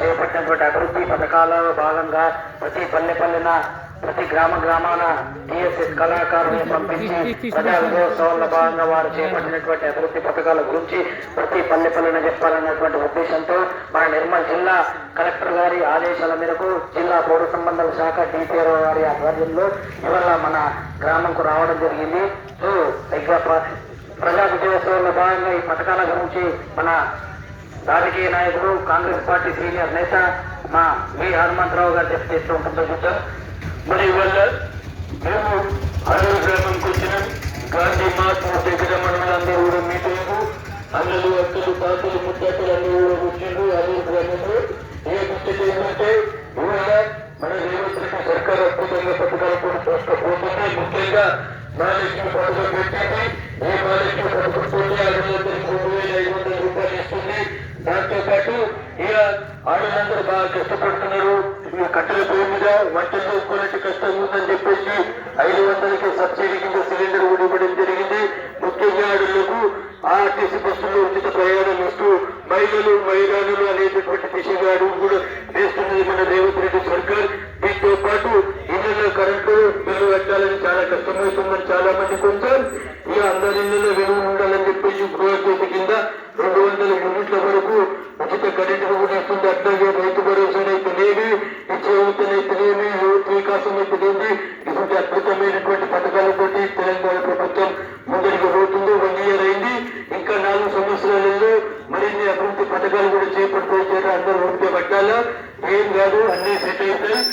చేపట్టినటువంటి అభివృద్ధి పథకాలలో భాగంగా ప్రతి పల్లె పల్లెన ప్రతి గ్రామ గ్రామాన టిఎస్ఎస్ కళాకారులను పంపించి ప్రజా విజయోత్సవాల్లో భాగంగా వారు చేపట్టినటువంటి అభివృద్ధి పథకాల గురించి ప్రతి పల్లె పల్లెన చెప్పాలన్నటువంటి ఉద్దేశంతో మన నిర్మల్ జిల్లా కలెక్టర్ గారి ఆదేశాల మేరకు జిల్లా పౌర సంబంధాల శాఖ డిపిఆర్ఓ గారి ఆధ్వర్యంలో ఇవాళ మన గ్రామంకు రావడం జరిగింది. సో ప్రజా విజయోత్సవంలో భాగంగా ఈ పథకాల గురించి మన రాజకీయ నాయకుడు కాంగ్రెస్ పార్టీ సీనియర్ నేత మా వి హనుమంతరావు గారు చెప్పి చేస్తూ ఉంటుందో చూద్దాం మరి ఇవాళ మేము అడవి గ్రామంకి వచ్చిన. గాంధీ మహాత్మా దగ్గర మనలందరూ కూడా మీటింగ్ అన్నలు అక్కలు పాతలు ముత్తాతలు అన్ని కూడా వచ్చిండ్రు అడవి గ్రామంలో. ఏ ముచ్చట ఏంటంటే ఇవాళ మన రేవంత్ రెడ్డి సర్కార్ అద్భుతంగా పథకాలు కూడా చూసుకోబోతుంది ముఖ్యంగా నాలుగు పథకం పెట్టింది. ఇక బాగా కష్టపడుతున్నారు. ఇక కట్టెల పొయ్యి మీద వంటలు చేసుకోవాలంటే కష్టం ఉందని చెప్పేసి ఐదు వందలకి సబ్సిడీ కింద సిలిండర్ కూడా ఇవ్వడం జరిగింది. ముఖ్యంగా ఆడళ్ళకు ఆర్టీసీ బస్సుల్లో ఉచిత ప్రయాణం ఇస్తూ మహిళలు మహిళలు అనేటటువంటి దిశగా అడుగు కూడా వేస్తున్నది మన రేవంత్ రెడ్డి సర్కార్. దీంతో పాటు ఇళ్ళలో కరెంటు బిల్లు కట్టాలని చాలా కష్టమవుతుందని చాలా మంది కొంచెం ఇక అందరి ఇళ్ళలో వెలుగు ఉండాలని చెప్పేసి గృహ యువత వికాసం ఇటువంటి అద్భుతమైనటువంటి పథకాలతోటి తెలంగాణ ప్రభుత్వం ముందరికి పోతుంది వన్ ఇయర్ అయింది. ఇంకా నాలుగు సంవత్సరాలలో మరిన్ని అభివృద్ధి పథకాలు కూడా చేపట్టుకోవచ్చు అందరూ ఓపిక పట్టాలా? ఏం కాదు అన్ని సెట్ అవుతాయి